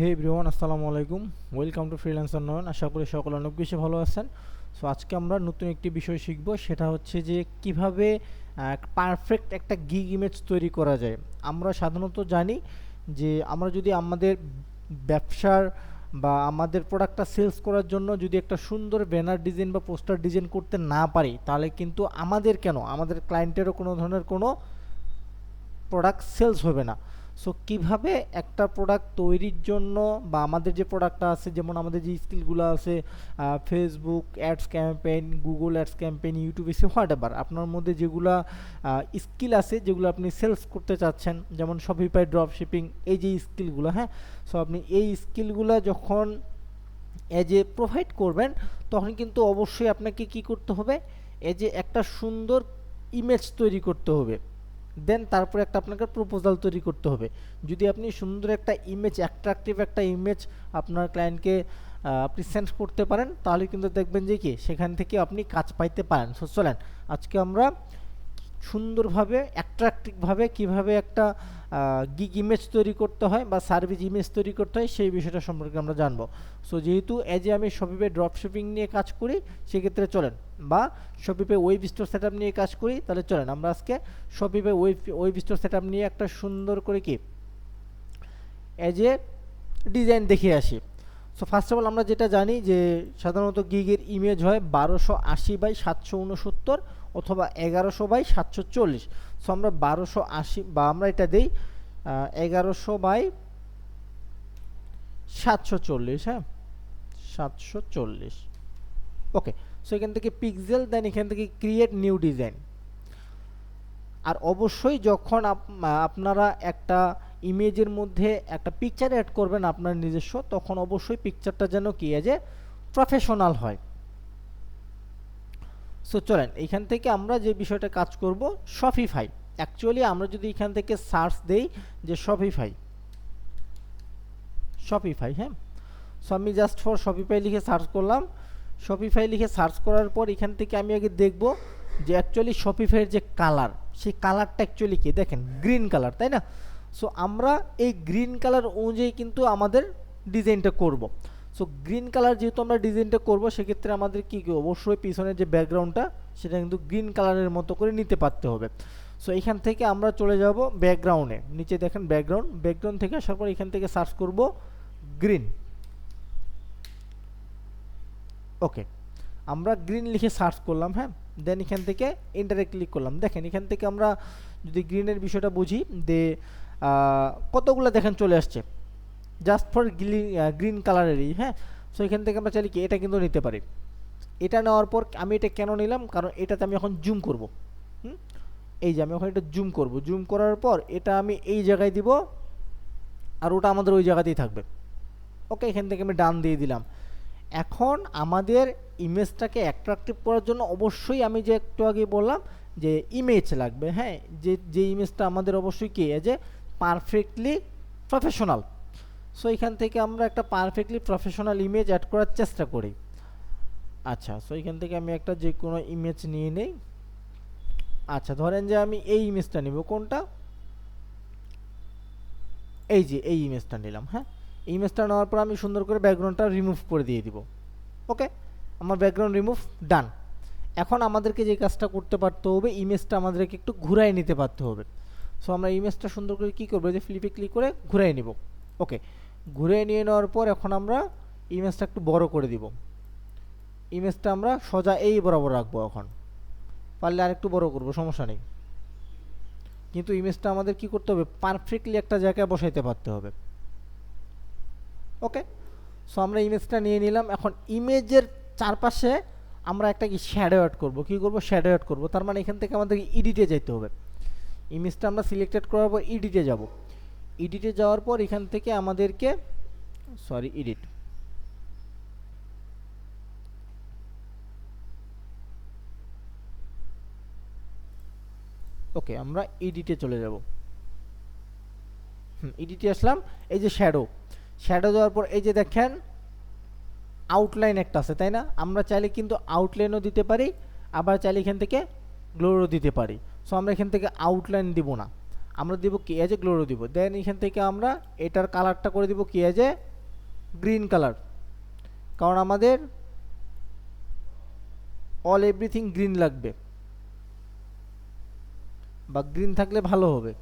হে everyone, আসসালামু আলাইকুম। Welcome to freelancer Nayan. আশা করি সকলে অনেক বেশি ভালো আছেন। সো আজকে আমরা নতুন একটি বিষয় শিখব, সেটা হচ্ছে যে কীভাবে পারফেক্ট একটা গিগ ইমেজ তৈরি করা যায়। আমরা সাধারণত জানি যে আমরা যদি আমাদের ব্যবসার বা আমাদের প্রোডাক্টটা সেলস করার জন্য যদি একটা সুন্দর ব্যানার ডিজাইন বা পোস্টার ডিজাইন করতে না পারি, তাহলে কিন্তু আমাদের কেন? আমাদের ক্লায়েন্টেরও কোনো ধরনের কোনো প্রোডাক্ট সেলস হবে না। সো কীভাবে একটা প্রোডাক্ট তৈরির জন্য বা আমাদের যে প্রোডাক্টটা আছে, যেমন আমাদের যে স্কিলগুলো আছে Facebook ads campaign Google ads campaign YouTube এসে হোয়াট এভার আপনার মধ্যে যেগুলো স্কিল আছে, যেগুলো আপনি সেলস করতে চাচ্ছেন, যেমন শপিফাই ড্রপ শিপিং এই যে স্কিলগুলো হ্যাঁ? সো আপনি এই স্কিলগুলো যখন এজ এ প্রোভাইড করবেন, তখন কিন্তু অবশ্যই আপনাকে কি করতে হবে? এজ এ একটা সুন্দর ইমেজ তৈরি করতে হবে। দেন তারপরে একটা আপনাকে প্রপোজাল তৈরি করতে হবে। যদি আপনি সুন্দর একটা ইমেজ অ্যাট্রাকটিভ একটা ইমেজ আপনার ক্লায়েন্টকে আপনি সেন্ড করতে পারেন, তাহলে কিন্তু দেখবেন যে কি, সেখান থেকে আপনি কাজ পাইতে পারেন। সো চলেন, আজকে আমরা সুন্দরভাবে অ্যাট্রাকটিভভাবে কীভাবে একটা গিগ ইমেজ তৈরি করতে হয় বা সার্ভিস ইমেজ তৈরি করতে হয় সেই বিষয়টা সম্পর্কে আমরা জানব। সো যেহেতু এজ এ আমি শপিপে ড্রপ শিপিং নিয়ে কাজ করি, সেক্ষেত্রে চলেন। বা শপিপে ওয়েব স্টোর সেট নিয়ে কাজ করি, তাহলে চলেন। আমরা আজকে শপিপে ওয়েব ওয়েব স্টোর সেট নিয়ে একটা সুন্দর করে কি এজ এ ডিজাইন দেখে আসি। সো ফার্স্ট অফ অল আমরা যেটা জানি যে সাধারণত গিগের ইমেজ হয় বারোশো আশি বাই সাতশো উনসত্তর অথবা এগারোশো বাই সাতশো চল্লিশ। সো আমরা বারোশো আশি বা আমরা এটা দিই এগারোশো বাই সাতশো চল্লিশ হ্যাঁ? সাতশো চল্লিশ। ওকে সো এখান থেকে পিক্সেল দেন এখান থেকে ক্রিয়েট নিউ ডিজাইন আর অবশ্যই যখন আপনারা একটা ইমেজের মধ্যে একটা পিকচার অ্যাড করবেন আপনার নিজস্ব, তখন অবশ্যই পিকচারটা যেন কি যে প্রফেশনাল হয়। সো চলেন, এখান থেকে আমরা যে বিষয়টা কাজ করব শপিফাই অ্যাকচুয়ালি আমরা যদি এখান থেকে সার্চ দেই যে শপিফাই শপিফাই হ্যাঁ? সো আমি জাস্ট ফর শপিফাই লিখে সার্চ করলাম। শপিফাই লিখে সার্চ করার পর এখান থেকে আমি আগে দেখব যে অ্যাকচুয়ালি শপিফাইয়ের যে কালার সেই কালারটা অ্যাকচুয়ালি কি? দেখেন গ্রিন কালার তাই না? সো আমরা এই গ্রিন কালার অনুযায়ী কিন্তু আমাদের ডিজাইনটা করব। সো গ্রিন কালার যেহেতু আমরা ডিজাইনটা করব, সেক্ষেত্রে আমাদের কি অবশ্যই পিছনের যে ব্যাকগ্রাউন্ডটা সেটা কিন্তু গ্রিন কালারের মতো করে নিতে পারতে হবে। সো এখান থেকে আমরা চলে যাব ব্যাকগ্রাউন্ডে নিচে দেখেন ব্যাকগ্রাউন্ড ব্যাকগ্রাউন্ড থেকে আসার পর এখান থেকে সার্চ করব গ্রিন ওকে আমরা গ্রিন লিখে সার্চ করলাম হ্যাঁ? দেন এখান থেকে ইন্টারে ক্লিক করলাম। দেখেন, এখান থেকে আমরা যদি গ্রিনের বিষয়টা বুঝি দে কতগুলো দেখেন চলে আসছে। জাস্ট ফর গ্রিন কালারেরই হ্যাঁ? সো এখান থেকে আমরা চাইলে কি এটা কিন্তু নিতে পারি। এটা নেওয়ার পর আমি এটা কেন নিলাম? কারণ এটাতে আমি এখন জুম করব। হুম? এই যে আমি এখন এটা জুম করব। জুম করার পর এটা আমি এই জায়গায় দিব আর ওটা আমাদের ওই জায়গাতেই থাকবে। ওকে এখান থেকে আমি ডান দিয়ে দিলাম। এখন আমাদের ইমেজটাকে অ্যাট্রাকটিভ করার জন্য অবশ্যই আমি যে একটু আগে বললাম যে ইমেজ লাগবে হ্যাঁ? যে যে ইমেজটা আমাদের অবশ্যই কি? যে পারফেক্টলি প্রফেশনাল সো এখান থেকে আমরা একটা পারফেক্টলি প্রফেশনাল ইমেজ অ্যাড করার চেষ্টা করি। আচ্ছা সো এখান থেকে আমি একটা যে কোনো ইমেজ নিয়ে নেই। আচ্ছা ধরেন যে আমি এই ইমেজটা নিব। কোনটা? এই যে, এই ইমেজটা নিলাম হ্যাঁ? ইমেজটা নেওয়ার পর আমি সুন্দর করে ব্যাকগ্রাউন্ডটা রিমুভ করে দিয়ে দিব। ওকে? আমার ব্যাকগ্রাউন্ড রিমুভ ডান এখন আমাদেরকে যে কাজটা করতে পারতে হবে ইমেজটা আমাদেরকে একটু ঘুরাই নিতে পারতে হবে। সো আমরা ইমেজটা সুন্দর করে কী করব? যে ফ্লিপে ক্লিক করে ঘুরাই নিব। ওকে ঘুরে নিয়ে নেওয়ার পর এখন আমরা ইমেজটা একটু বড় করে দিব। ইমেজটা আমরা সোজা এই বরাবর রাখব এখন। পারলে আর একটু বড় করব, সমস্যা নেই। কিন্তু ইমেজটা আমাদের কি করতে হবে? পারফেক্টলি একটা জায়গায় বসাইতে পারতে হবে। ওকে সো আমরা ইমেজটা নিয়ে নিলাম। এখন ইমেজের চারপাশে আমরা একটা কি শ্যাডো অ্যাড করব? কী করব? শ্যাডো অ্যাড করব। তার মানে এখান থেকে আমাদের ইডিটে যেতে হবে। ইমেজটা আমরা সিলেক্টেড করার পর ইডিটে যাব। ইডিটে যাওয়ার পর এখান থেকে আমাদেরকে সরি ইডিট ওকে আমরা ইডিটে চলে যাব। হুম ইডিটে আসলাম, এই যে শ্যাডো শ্যাডো দেওয়ার পর এই যে দেখেন আউটলাইন একটা আছে, তাই না? আমরা চাইলে কিন্তু আউটলাইনও দিতে পারি, আবার চাইলে এখান থেকে গ্লোরও দিতে পারি। সো আমরা এখান থেকে আউটলাইন দিব না। আমরা দিব কি এজ গ্লোরো দিব। দেন এখান থেকে আমরা এটার কালারটা করে দিব কি এজ গ্রিন কালার কারণ আমাদের অল এভরিথিং গ্রিন লাগবে। বা গ্রিন থাকলে ভালো হবে।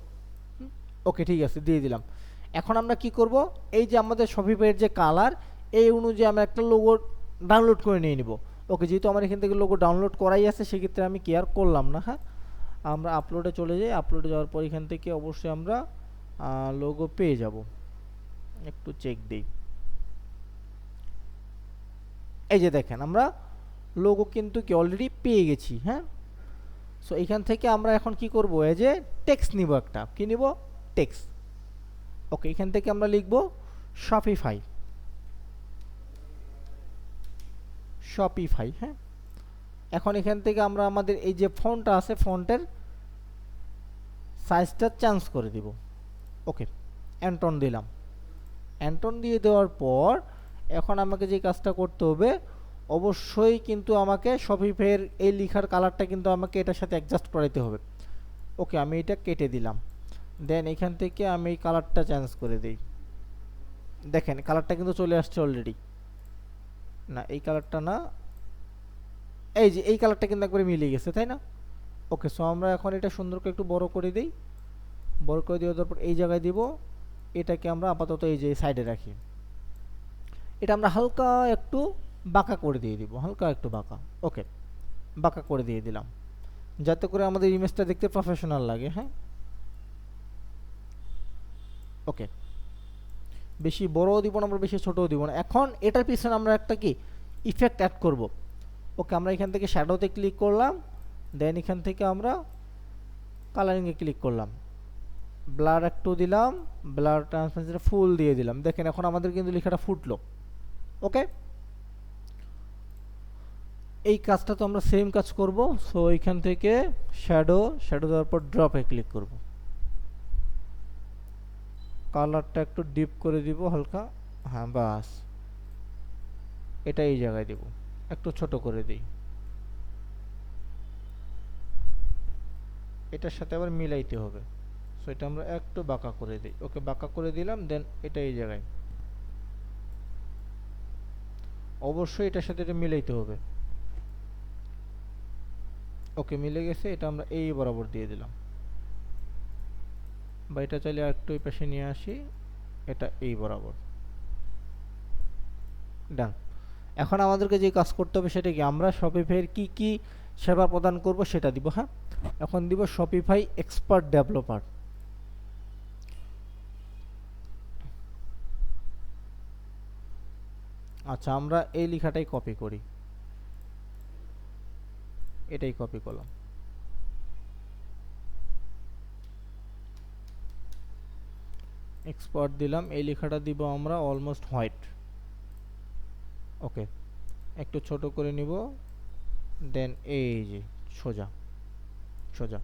ওকে ঠিক আছে, দিয়ে দিলাম। এখন আমরা কি করব? এই যে আমাদের শপিপের যে কালার এই অনুযায়ী আমরা একটা লোগো ডাউনলোড করে নিয়ে নিব। ওকে যেহেতু আমার এখান থেকে লোগো ডাউনলোড করাই আছে, সেক্ষেত্রে আমি কেয়ার করলাম না হ্যাঁ? আমরা আপলোডে চলে যাই আপলোডে যাওয়ার পর এখান থেকে অবশ্যই আমরা লোগো পেয়ে যাব। একটু চেক দিই। এই যে দেখেন, আমরা লোগো কিন্তু কি অলরেডি পেয়ে গেছি হ্যাঁ? সো এখান থেকে আমরা এখন কি করব? এই যে টেক্সট নিব একটা। কি নিব? টেক্সট ওকে এখান থেকে আমরা লিখব শপিফাই শপিফাই হ্যাঁ? এখন এখান থেকে আমরা আমাদের এই যে ফোনটা আছে, ফন্টের সাইজটা চেঞ্জ করে দিব। ওকে অ্যান্টন দিলাম। অ্যান্টন দিয়ে দেওয়ার পর এখন আমাকে যে কাজটা করতে হবে, অবশ্যই কিন্তু আমাকে শপিফাইয়ের এই লেখার কালারটা কিন্তু আমাকে এটার সাথে অ্যাডজাস্ট করাইতে হবে। ওকে আমি এটা কেটে দিলাম। দেন এখান থেকে আমি এই কালারটা চেঞ্জ করে দিই। দেখেন কালারটা কিন্তু চলে আসছে অলরেডি না, এই কালারটা না, এই যে, এই কালারটা কিন্তু একবারে মিলে গেছে, তাই না? ওকে সো আমরা এখন এটা সুন্দর করে একটু বড় করে দিই। বড় করে দিয়ে তারপর এই জায়গায় দিব। এটাকে আমরা আপাতত এই যে সাইডে রাখি। এটা আমরা হালকা একটু বাঁকা করে দিয়ে দিব। হালকা একটু বাঁকা। ওকে বাঁকা করে দিয়ে দিলাম। যাতে করে আমাদের ইমেজটা দেখতে প্রফেশনাল লাগে হ্যাঁ? ওকে বেশি বড়ও দিব না, আমরা বেশি ছোটও দিব না। এখন এটার পিছনে আমরা একটা কি? ইফেক্ট অ্যাড করব। ওকে আমরা এখান থেকে শ্যাডোতে ক্লিক করলাম। দেন এখান থেকে আমরা কালারিংয়ে ক্লিক করলাম। ব্লার একটু দিলাম ব্লার ট্রান্সপারেন্সিটা ফুল দিয়ে দিলাম। দেখেন এখন আমাদের কিন্তু লেখাটা ফুটলো। ওকে এই কাজটা তো আমরা সেম কাজ করব। সো এইখান থেকে শ্যাডো শ্যাডো দেওয়ার পর ড্রপে ক্লিক করব। কালারটা একটু ডিপ করে দিব হালকা। হ্যাঁ বাস। এটা এই জায়গায় দেব। একটু ছোট করে দিই। এটার সাথে আবার মিলাইতে হবে। সো এটা আমরা একটু বাঁকা করে দিই। ওকে, বাঁকা করে দিলাম দেন এটা এই জায়গায়। অবশ্যই এটার সাথে এটা মিলাইতে হবে। ওকে, মিলে গেছে, এটা আমরা এই বরাবর দিয়ে দিলাম। বা এটা চাইলে একটু এই পাশে নিয়ে আসি, এটা এই বরাবর। ডান এখন আমাদেরকে যে কাজ করতে হবে সেটা কি? আমরা শপিফাইয়ের কি কি সেবা প্রদান করব সেটা দিব হ্যাঁ? এখন দিব শপিফাই এক্সপার্ট ডেভেলপার আচ্ছা আমরা এই লেখাটাই কপি করি। এটাই কপি করলাম। এক্সপার্ট দিলাম, এই লেখাটা দিব আমরা অলমোস্ট হোয়াইট ওকে একটু ছোট করে নিব দেন এই যে সোজা। সোজা।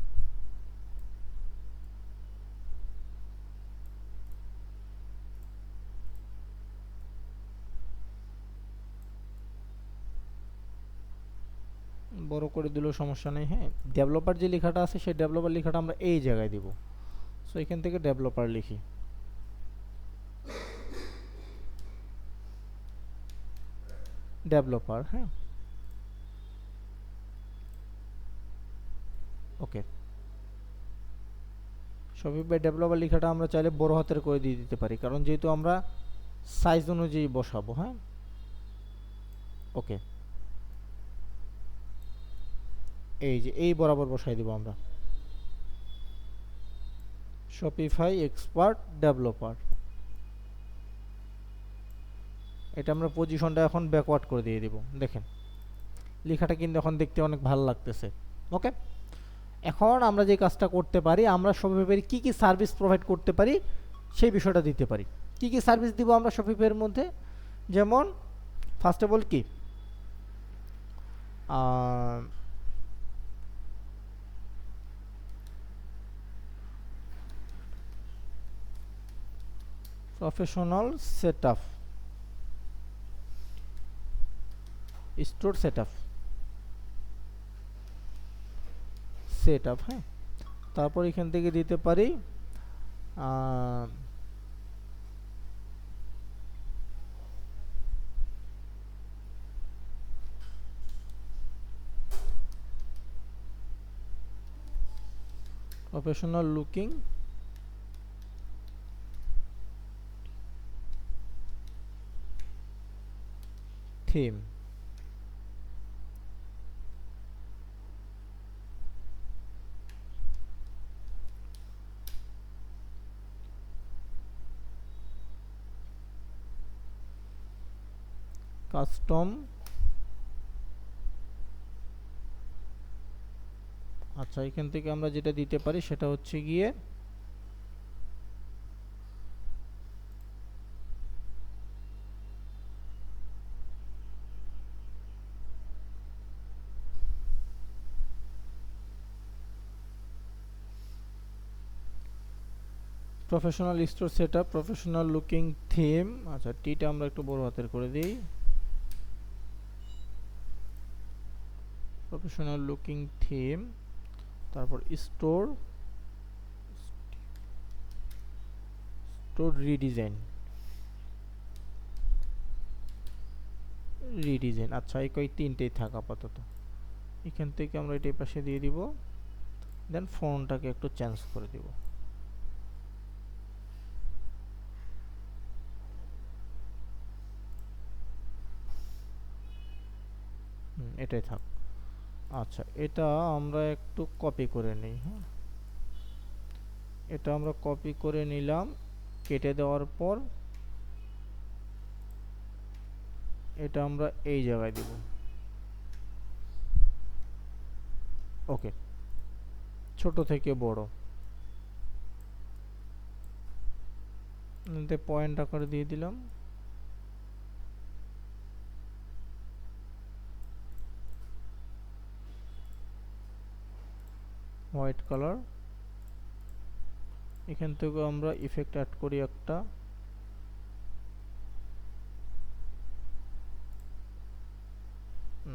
বড় করে দিলেও সমস্যা নেই হ্যাঁ। ডেভেলপার যে লেখাটা আছে, সেই ডেভেলপার লেখাটা আমরা এই জায়গায় দিব। সো এখান থেকে ডেভেলপার লিখি। ডেভেলপার হ্যাঁ। ওকে শপিফাই ডেভেলপার লেখাটা আমরা চাইলে বড় হাতের করে দিয়ে দিতে পারি, কারণ যেহেতু আমরা সাইজ অনুযায়ী বসাবো হ্যাঁ? ওকে এই যে, এই বরাবর বসাই দিব আমরা। শপিফাই এক্সপার্ট ডেভেলপার এটা আমরা পজিশনটা এখন ব্যাকওয়ার্ড করে দিয়ে দিব, দেখেন। লেখাটা কিন্তু এখন দেখতে অনেক ভালো লাগতেছে। ওকে এখন আমরা যে কাজটা করতে পারি, আমরা শপিফাইয়ের কি কি সার্ভিস প্রোভাইড করতে পারি, সেই বিষয়টা দিতে পারি। কি কি সার্ভিস দিব আমরা শপিফাইয়ের মধ্যে? যেমন ফার্স্ট অফ অল কি? Professional set up store set up set up হ্যাঁ? তারপর এখান থেকে দিতে পারি প্রফেশনাল লুকিং থিম কাস্টম আচ্ছা এখান থেকে আমরা যেটা দিতে পারি সেটা হচ্ছে গিয়ে professional store setup professional looking theme আচ্ছা টিটা আমরা একটু বড় হাতের করে দিই। প্রফেশনাল লুকিং থিম তারপর স্টোর স্টোর রিডিজাইন রিডিজাইন আচ্ছা এই কই তিনটেই থাক আপাতত। এখান থেকে আমরা এটা পাশে দিয়ে দিব দেন ফোনটাকে একটু চেঞ্জ করে দিব। এটাই থাক। আচ্ছা এটা আমরা একটু কপি করে নিই হ্যাঁ? এটা আমরা কপি করে নিলাম, কেটে দেওয়ার পর এটা আমরা এই জায়গায় দিব। ওকে, ছোট থেকে বড়। পয়েন্ট আকারে দিয়ে দিলাম। White colour. এখান থেকে আমরা ইফেক্ট অ্যাড করি একটা।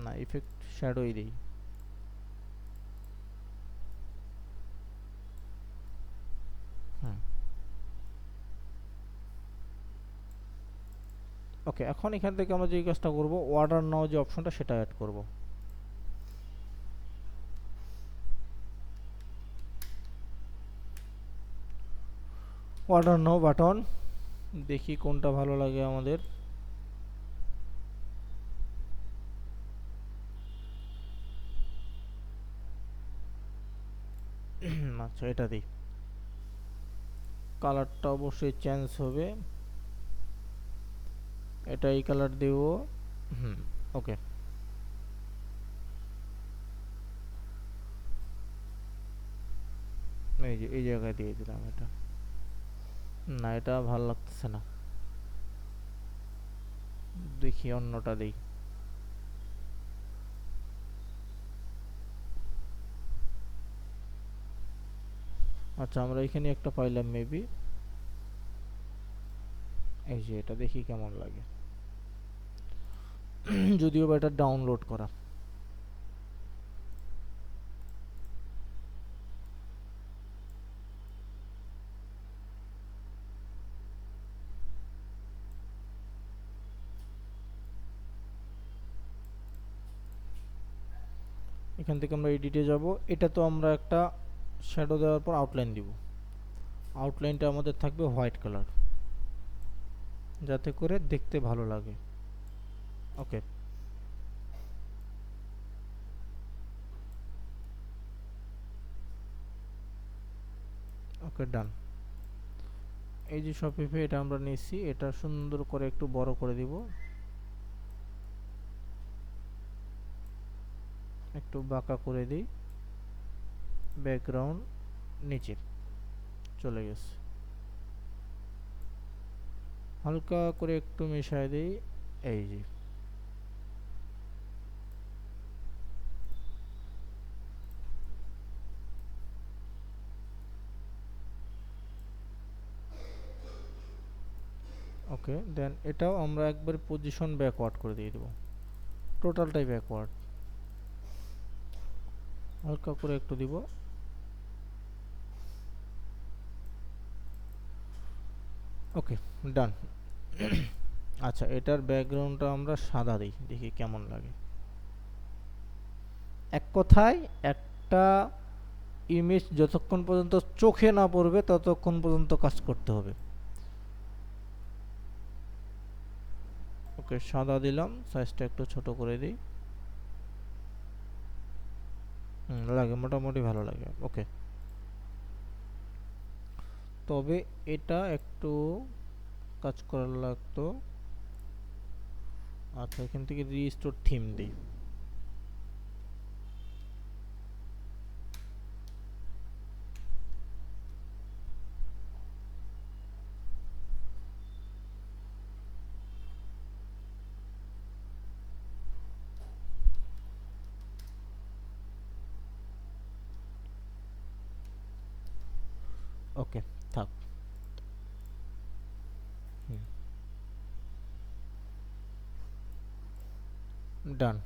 না ইফেক্ট শ্যাডোই দিই। ওকে এখন এখান থেকে আমরা যে কাজটা করব অর্ডার নাও যে অপশনটা সেটা অ্যাড করব। নাও বাটন দেখি কোনটা ভালো লাগে আমাদের। আচ্ছা এটা দিই। কালারটা অবশ্যই চেঞ্জ হবে। এটা এই কালার দেব। হুম ওকে এই যে, এই জায়গায় দিয়ে দিলাম এটা। না, এটা ভালো লাগতেছে না। দেখি অন্যটা দেই। আচ্ছা আমরা এখানে একটা পাইলাম মেবি এই যে এটা দেখি কেমন লাগে। যদিও বা এটা ডাউনলোড করা। এখান থেকে আমরা এডিটে যাব। এটা তো আমরা একটা শ্যাডো দেওয়ার পর আউটলাইন দিব। আউটলাইনটা আমাদের থাকবে হোয়াইট কালার যাতে করে দেখতে ভালো লাগে। ওকে ওকে ডান এই যে শপিফে এটা আমরা নিয়েছি। এটা সুন্দর করে একটু বড় করে দিব। একটু বাঁকা করে দিই। ব্যাকগ্রাউন্ড নিচে চলে গেছে। হালকা করে একটু মিশাই দিই। এই যে। ওকে দেন এটাও আমরা একবার পজিশন ব্যাকওয়ার্ড করে দিয়ে দেবো। টোটালটাই ব্যাকওয়ার্ড হালকা করে একটু দিব। ওকে, ডান। আচ্ছা এটার ব্যাকগ্রাউন্ডটা আমরা সাদা দিই, দেখি কেমন লাগে। এক কথায় একটা ইমেজ যতক্ষণ পর্যন্ত চোখে না পড়বে, ততক্ষণ পর্যন্ত কাজ করতে হবে। ওকে, সাদা দিলাম সাইজটা একটু ছোট করে দিই। লাগে, মোটামুটি ভালো লাগে ওকে তবে এটা একটু কাজ করার লাগতো। আচ্ছা এখান থেকে রিস্টোর থিম দিই। ওকে থাক ডান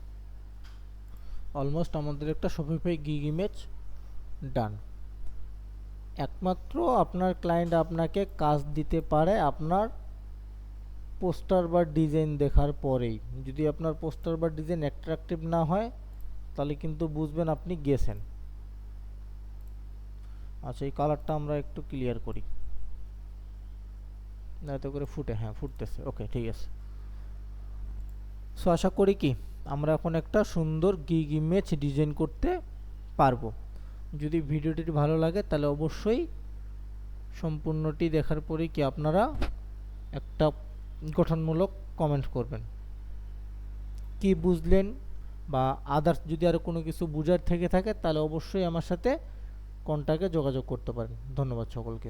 অলমোস্ট আমাদের একটা শপিফাই গিগ ইমেজ ডান একমাত্র আপনার ক্লায়েন্ট আপনাকে কাজ দিতে পারে আপনার পোস্টার বা ডিজাইন দেখার পরেই। যদি আপনার পোস্টার বা ডিজাইন অ্যাট্রাকটিভ না হয়, তাহলে কিন্তু বুঝবেন আপনি গেছেন। আচ্ছা এই কালারটা আমরা একটু ক্লিয়ার করি। এত করে ফুটে হ্যাঁ ফুটতেছে। ওকে ঠিক আছে। সো আশা করি কি, আমরা এখন একটা সুন্দর গিগ ইমেজ ডিজাইন করতে পারব। যদি ভিডিওটি ভালো লাগে, তাহলে অবশ্যই সম্পূর্ণটি দেখার পরে কি আপনারা একটা গঠনমূলক কমেন্ট করবেন। কি বুঝলেন? বা আদার্স যদি আরও কোনো কিছু বুঝার থেকে থাকে, তাহলে অবশ্যই আমার সাথে কন্ট্যাক্টে যোগাযোগ করতে পারেন। ধন্যবাদ সকলকে।